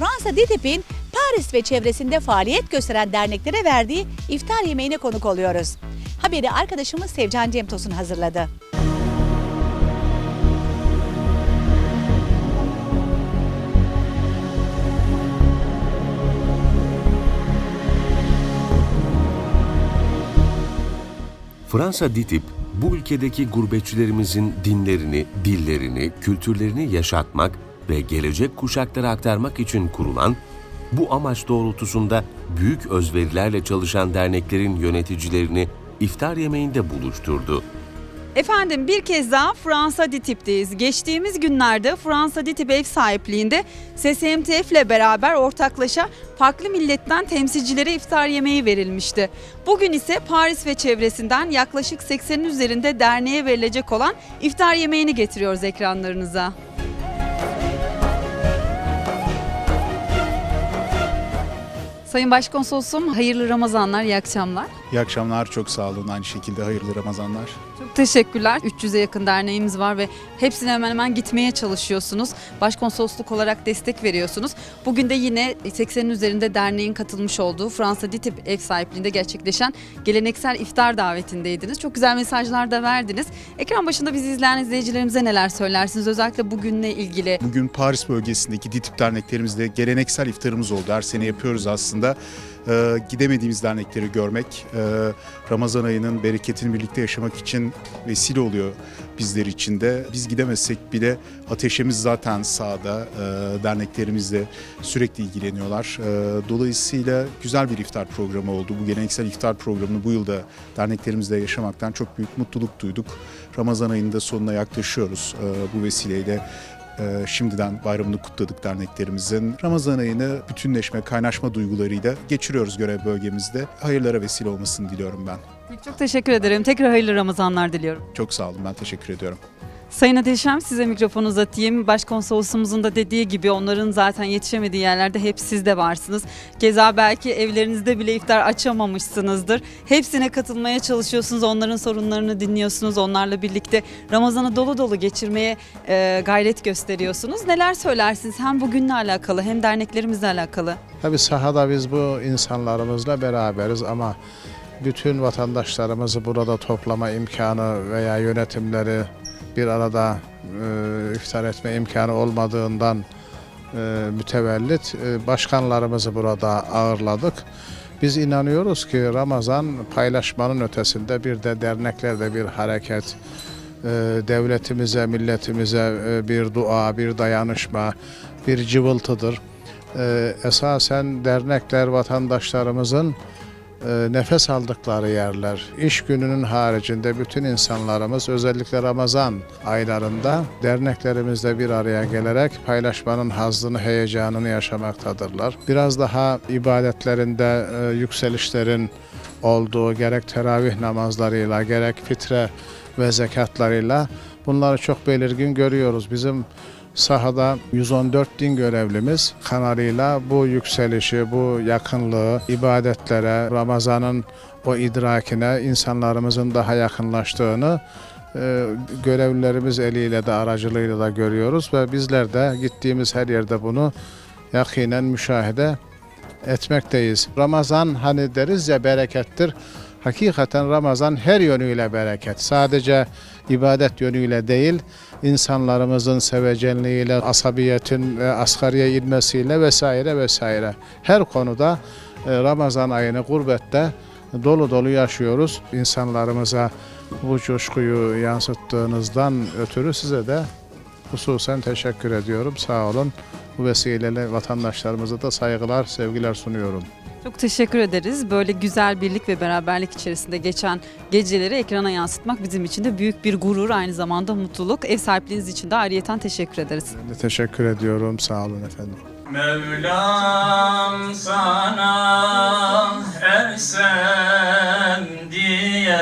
Fransa DİTİB'in Paris ve çevresinde faaliyet gösteren derneklere verdiği iftar yemeğine konuk oluyoruz. Haberi arkadaşımız Sevcan Cemtosun hazırladı. Fransa DİTİB, bu ülkedeki gurbetçilerimizin dinlerini, dillerini, kültürlerini yaşatmak ve gelecek kuşaklara aktarmak için kurulan, bu amaç doğrultusunda büyük özverilerle çalışan derneklerin yöneticilerini iftar yemeğinde buluşturdu. Efendim bir kez daha Fransa DİTİB'deyiz. Geçtiğimiz günlerde Fransa DİTİB ev sahipliğinde SSMTF ile beraber ortaklaşa farklı milletten temsilcilere iftar yemeği verilmişti. Bugün ise Paris ve çevresinden yaklaşık 80'in üzerinde derneğe verilecek olan iftar yemeğini getiriyoruz ekranlarınıza. Sayın Başkonsolosum hayırlı Ramazanlar, iyi akşamlar. İyi akşamlar, çok sağ olun. Aynı şekilde hayırlı Ramazanlar. Çok teşekkürler. 300'e yakın derneğimiz var ve hepsine hemen hemen gitmeye çalışıyorsunuz. Başkonsolosluk olarak destek veriyorsunuz. Bugün de yine 80'in üzerinde derneğin katılmış olduğu Fransa DİTİB ev sahipliğinde gerçekleşen geleneksel iftar davetindeydiniz. Çok güzel mesajlar da verdiniz. Ekran başında bizi izleyen izleyicilerimize neler söylersiniz? Özellikle bugünle ilgili. Bugün Paris bölgesindeki DİTİB derneklerimizde geleneksel iftarımız oldu. Her sene yapıyoruz aslında. Ee, gidemediğimiz dernekleri görmek, e, Ramazan ayının bereketini birlikte yaşamak için vesile oluyor bizler için de. Biz gidemezsek bile ateşimiz zaten sağda, e, derneklerimizle sürekli ilgileniyorlar. E, dolayısıyla güzel bir iftar programı oldu. Bu geleneksel iftar programını bu yılda derneklerimizle yaşamaktan çok büyük mutluluk duyduk. Ramazan ayında sonuna yaklaşıyoruz. E, bu vesileyle e, şimdiden bayramını kutladık derneklerimizin. Ramazan ayını bütünleşme, kaynaşma duygularıyla geçiriyoruz görev bölgemizde. Hayırlara vesile olmasını diliyorum ben. Çok teşekkür ederim. Tekrar hayırlı Ramazanlar diliyorum. Çok sağ olun, ben teşekkür ediyorum. Sayın Ateşem size mikrofonu uzatayım. Başkonsolosumuzun da dediği gibi onların zaten yetişemediği yerlerde hep siz de varsınız. Keza belki evlerinizde bile iftar açamamışsınızdır. Hepsine katılmaya çalışıyorsunuz. Onların sorunlarını dinliyorsunuz. Onlarla birlikte Ramazan'ı dolu dolu geçirmeye e, gayret gösteriyorsunuz. Neler söylersiniz hem bugünle alakalı hem derneklerimizle alakalı? Tabii sahada biz bu insanlarımızla beraberiz ama bütün vatandaşlarımızı burada toplama imkanı veya yönetimleri bir arada e, iftar etme imkanı olmadığından e, mütevellit e, başkanlarımızı burada ağırladık. Biz inanıyoruz ki Ramazan paylaşmanın ötesinde bir de derneklerde bir hareket, e, devletimize, milletimize e, bir dua, bir dayanışma, bir cıvıltıdır. E, esasen dernekler vatandaşlarımızın nefes aldıkları yerler. İş gününün haricinde bütün insanlarımız özellikle Ramazan aylarında derneklerimizle bir araya gelerek paylaşmanın hazzını, heyecanını yaşamaktadırlar. Biraz daha ibadetlerinde e, yükselişlerin olduğu gerek teravih namazlarıyla gerek fitre ve zekatlarıyla bunları çok belirgin görüyoruz. Bizim sahada 114 din görevlimiz kanalıyla bu yükselişi, bu yakınlığı, ibadetlere, Ramazan'ın o idrakine insanlarımızın daha yakınlaştığını e, görevlilerimiz eliyle de aracılığıyla da görüyoruz ve bizler de gittiğimiz her yerde bunu yakinen müşahede etmekteyiz. Ramazan hani deriz ya berekettir. Hakikaten Ramazan her yönüyle bereket. Sadece ibadet yönüyle değil, insanlarımızın sevecenliğiyle, asabiyetin e, asgariye inmesiyle vesaire vesaire. Her konuda e, Ramazan ayını gurbette dolu dolu yaşıyoruz. İnsanlarımıza bu coşkuyu yansıttığınızdan ötürü size de hususen teşekkür ediyorum. Sağ olun. Bu vesileyle vatandaşlarımıza da saygılar, sevgiler sunuyorum. Çok teşekkür ederiz. Böyle güzel birlik ve beraberlik içerisinde geçen geceleri ekrana yansıtmak bizim için de büyük bir gurur, aynı zamanda mutluluk. Ev sahipliğiniz için de ayrıyeten teşekkür ederiz. Ben de teşekkür ediyorum. Sağ olun efendim. Mevlam sana ersen diye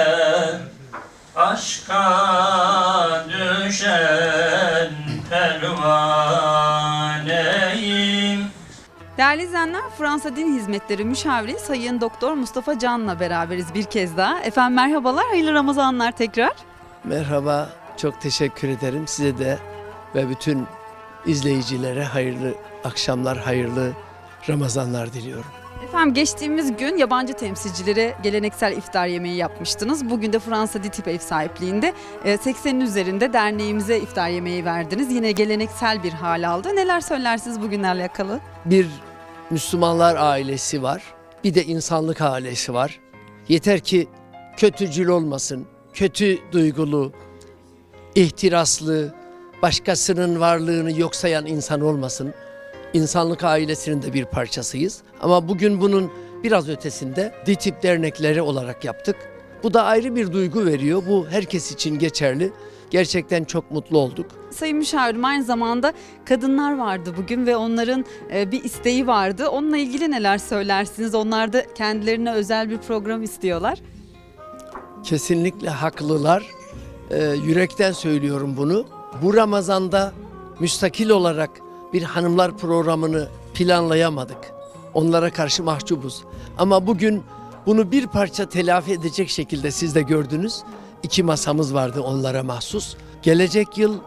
aşka düşen Değerli izleyenler, Fransa Din Hizmetleri Müşaviri Sayın Doktor Mustafa Can'la beraberiz bir kez daha. Efendim merhabalar, hayırlı Ramazanlar tekrar. Merhaba, çok teşekkür ederim size de ve bütün izleyicilere hayırlı akşamlar, hayırlı Ramazanlar diliyorum. Efendim geçtiğimiz gün yabancı temsilcilere geleneksel iftar yemeği yapmıştınız. Bugün de Fransa DİTİB ev sahipliğinde e, 80'in üzerinde derneğimize iftar yemeği verdiniz. Yine geleneksel bir hal aldı. Neler söylersiniz bugünlerle alakalı? Bir Müslümanlar ailesi var, bir de insanlık ailesi var. Yeter ki kötücül olmasın, kötü duygulu, ihtiraslı, başkasının varlığını yok sayan insan olmasın. İnsanlık ailesinin de bir parçasıyız. Ama bugün bunun biraz ötesinde DİTİB dernekleri olarak yaptık. Bu da ayrı bir duygu veriyor. Bu herkes için geçerli. Gerçekten çok mutlu olduk. Sayın Müşavirim aynı zamanda kadınlar vardı bugün ve onların e, bir isteği vardı. Onunla ilgili neler söylersiniz? Onlar da kendilerine özel bir program istiyorlar. Kesinlikle haklılar. Ee, yürekten söylüyorum bunu. Bu Ramazan'da müstakil olarak bir hanımlar programını planlayamadık. Onlara karşı mahcubuz. Ama bugün bunu bir parça telafi edecek şekilde siz de gördünüz. İki masamız vardı onlara mahsus. Gelecek yıl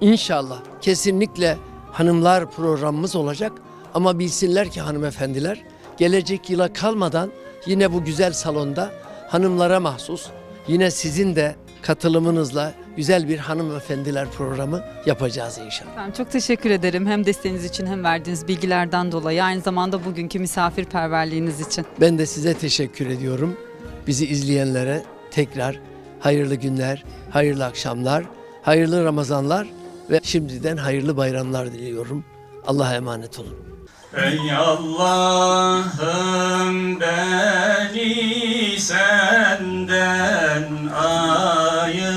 inşallah kesinlikle hanımlar programımız olacak. Ama bilsinler ki hanımefendiler gelecek yıla kalmadan yine bu güzel salonda hanımlara mahsus yine sizin de katılımınızla güzel bir hanımefendiler programı yapacağız inşallah. Efendim çok teşekkür ederim hem desteğiniz için hem verdiğiniz bilgilerden dolayı aynı zamanda bugünkü misafirperverliğiniz için. Ben de size teşekkür ediyorum. Bizi izleyenlere tekrar hayırlı günler, hayırlı akşamlar, hayırlı Ramazanlar ve şimdiden hayırlı bayramlar diliyorum. Allah'a emanet olun. Ey Allah'ım beni senden ayırma.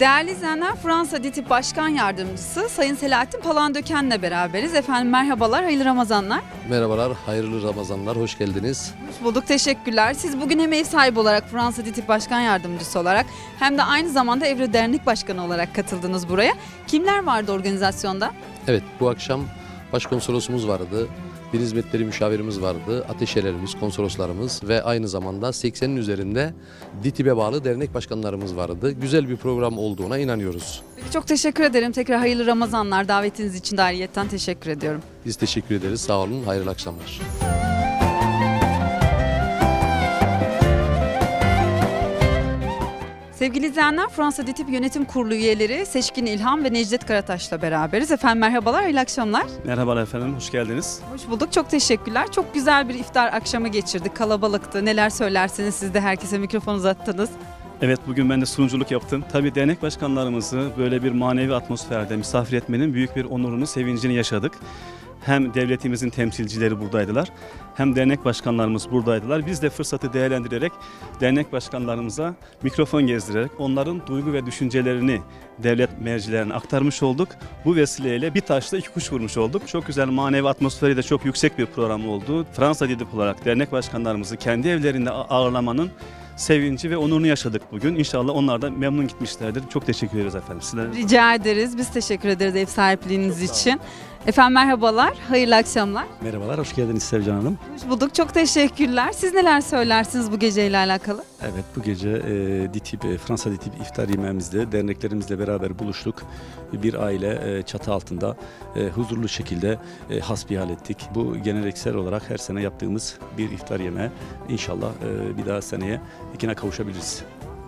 Değerli izleyenler Fransa DİTİB Başkan Yardımcısı Sayın Selahattin Palandöken'le beraberiz. Efendim merhabalar, hayırlı Ramazanlar. Merhabalar, hayırlı Ramazanlar, hoş geldiniz. Hoş bulduk, teşekkürler. Siz bugün hem ev sahibi olarak Fransa DİTİB Başkan Yardımcısı olarak hem de aynı zamanda Evre Dernek Başkanı olarak katıldınız buraya. Kimler vardı organizasyonda? Evet, bu akşam başkonsolosumuz vardı, bir hizmetleri müşavirimiz vardı, ateşelerimiz, konsoloslarımız ve aynı zamanda 80'in üzerinde DİTİB'e bağlı dernek başkanlarımız vardı. Güzel bir program olduğuna inanıyoruz. Peki, çok teşekkür ederim. Tekrar hayırlı Ramazanlar. Davetiniz için de ayrıyetten teşekkür ediyorum. Biz teşekkür ederiz, sağ olun, hayırlı akşamlar. Sevgili izleyenler Fransa DİTİB Yönetim Kurulu üyeleri Seçkin İlham ve Necdet Karataş'la beraberiz. Efendim merhabalar, hayırlı akşamlar. Merhabalar efendim, hoş geldiniz. Hoş bulduk, çok teşekkürler. Çok güzel bir iftar akşamı geçirdik, kalabalıktı. Neler söylersiniz siz de herkese mikrofon uzattınız. Evet bugün ben de sunuculuk yaptım. Tabii dernek başkanlarımızı böyle bir manevi atmosferde misafir etmenin büyük bir onurunu, sevincini yaşadık. Hem devletimizin temsilcileri buradaydılar, hem dernek başkanlarımız buradaydılar. Biz de fırsatı değerlendirerek dernek başkanlarımıza mikrofon gezdirerek onların duygu ve düşüncelerini devlet mercilerine aktarmış olduk. Bu vesileyle bir taşla iki kuş vurmuş olduk. Çok güzel manevi atmosferi de çok yüksek bir program oldu. Fransa DİDİP olarak dernek başkanlarımızı kendi evlerinde ağırlamanın sevinci ve onurunu yaşadık bugün. İnşallah onlar da memnun gitmişlerdir. Çok teşekkür ederiz efendim. Sizlere Rica ederiz. Biz teşekkür ederiz ev sahipliğiniz için. Efendim merhabalar, hayırlı akşamlar. Merhabalar, hoş geldiniz Sevcan Hanım. Hoş bulduk, çok teşekkürler. Siz neler söylersiniz bu geceyle alakalı? Evet, bu gece e, DİTİB, e, Fransa DİTİB iftar yemeğimizde derneklerimizle beraber buluştuk. Bir aile e, çatı altında e, huzurlu şekilde e, hasbihal ettik. Bu geleneksel olarak her sene yaptığımız bir iftar yemeği. İnşallah e, bir daha seneye ikine kavuşabiliriz.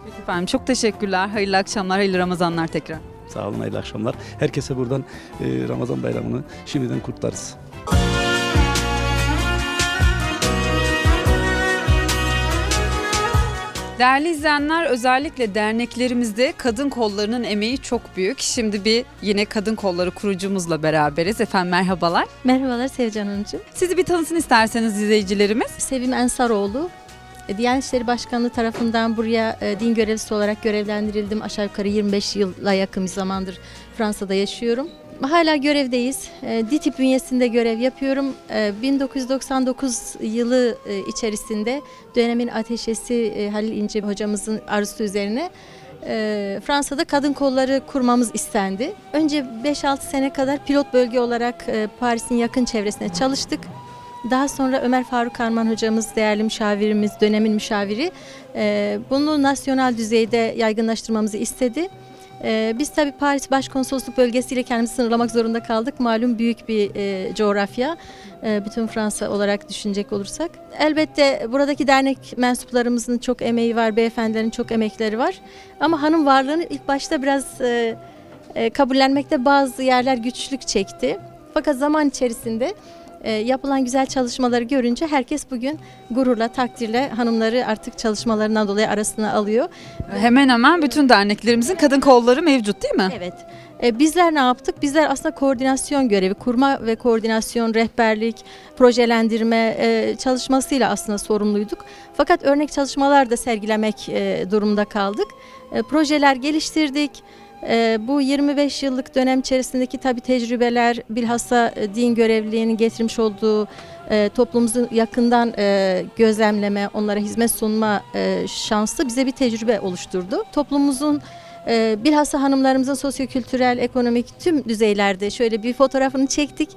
Peki efendim, çok teşekkürler. Hayırlı akşamlar, hayırlı Ramazanlar tekrar. Sağ olun, hayırlı akşamlar. Herkese buradan e, Ramazan bayramını şimdiden kutlarız. Değerli izleyenler özellikle derneklerimizde kadın kollarının emeği çok büyük. Şimdi bir yine kadın kolları kurucumuzla beraberiz. Efendim merhabalar. Merhabalar Sevcan Hanımcığım. Sizi bir tanısın isterseniz izleyicilerimiz. Sevim Ensaroğlu. E, Diyanet İşleri Başkanlığı tarafından buraya e, din görevlisi olarak görevlendirildim. Aşağı yukarı 25 yıla yakın bir zamandır Fransa'da yaşıyorum. Hala görevdeyiz. E, DİTİB bünyesinde görev yapıyorum. E, 1999 yılı içerisinde dönemin ateşesi Halil İnce hocamızın arzusu üzerine Fransa'da kadın kolları kurmamız istendi. Önce 5-6 sene kadar pilot bölge olarak Paris'in yakın çevresine çalıştık. Daha sonra Ömer Faruk Arman hocamız, değerli müşavirimiz, dönemin müşaviri e, bunu nasyonal düzeyde yaygınlaştırmamızı istedi. Ee, biz tabii Paris Başkonsolosluk bölgesiyle kendimizi sınırlamak zorunda kaldık. Malum büyük bir e, coğrafya. e, bütün Fransa olarak düşünecek olursak. Elbette buradaki dernek mensuplarımızın çok emeği var, beyefendilerin çok emekleri var. Ama hanım varlığını ilk başta biraz e, e, kabullenmekte bazı yerler güçlük çekti. Fakat zaman içerisinde e, yapılan güzel çalışmaları görünce herkes bugün gururla, takdirle hanımları artık çalışmalarından dolayı arasına alıyor. Hemen hemen bütün derneklerimizin kadın kolları mevcut değil mi? Evet. E, bizler ne yaptık? Bizler aslında koordinasyon görevi, kurma ve koordinasyon, rehberlik, projelendirme e, çalışmasıyla aslında sorumluyduk. Fakat örnek çalışmalar da sergilemek e, durumunda kaldık. E, projeler geliştirdik. E, bu 25 yıllık dönem içerisindeki tabi tecrübeler bilhassa e, din görevliliğinin getirmiş olduğu e, toplumumuzu yakından e, gözlemleme, onlara hizmet sunma şansı bize bir tecrübe oluşturdu. Toplumumuzun bilhassa hanımlarımızın sosyokültürel, ekonomik tüm düzeylerde şöyle bir fotoğrafını çektik.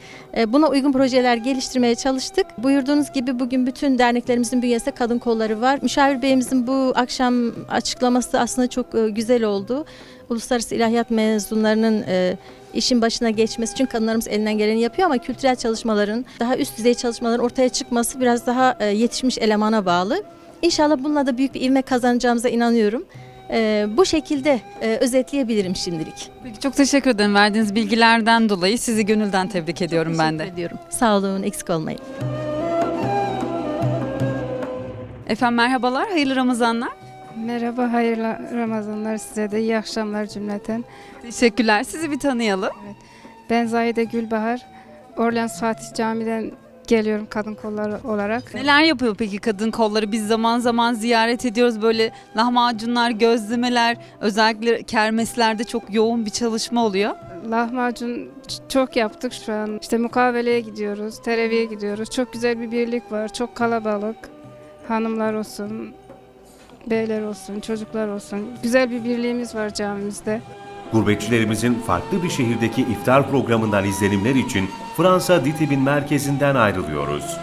Buna uygun projeler geliştirmeye çalıştık. Buyurduğunuz gibi bugün bütün derneklerimizin bünyesinde kadın kolları var. Müşavir Bey'imizin bu akşam açıklaması aslında çok güzel oldu. Uluslararası ilahiyat mezunlarının e, işin başına geçmesi için kadınlarımız elinden geleni yapıyor ama kültürel çalışmaların, daha üst düzey çalışmaların ortaya çıkması biraz daha e, yetişmiş elemana bağlı. İnşallah bununla da büyük bir ivme kazanacağımıza inanıyorum. E, bu şekilde e, özetleyebilirim şimdilik. Peki çok teşekkür ederim verdiğiniz bilgilerden dolayı. Sizi gönülden tebrik ediyorum ben de. Ediyorum. Sağ olun, eksik olmayın. Efendim merhabalar, hayırlı Ramazanlar. Merhaba, hayırlı Ramazanlar size de. iyi akşamlar cümleten. Teşekkürler. Sizi bir tanıyalım. Ben Zahide Gülbahar. Orleans Fatih Camii'den geliyorum kadın kolları olarak. Neler yapıyor peki kadın kolları? Biz zaman zaman ziyaret ediyoruz böyle lahmacunlar, gözlemeler, özellikle kermeslerde çok yoğun bir çalışma oluyor. Lahmacun çok yaptık şu an. İşte mukaveleye gidiyoruz, tereviye gidiyoruz. Çok güzel bir birlik var, çok kalabalık. Hanımlar olsun, beyler olsun, çocuklar olsun. Güzel bir birliğimiz var camimizde. Gurbetçilerimizin farklı bir şehirdeki iftar programından izlenimler için Fransa Ditib'in merkezinden ayrılıyoruz.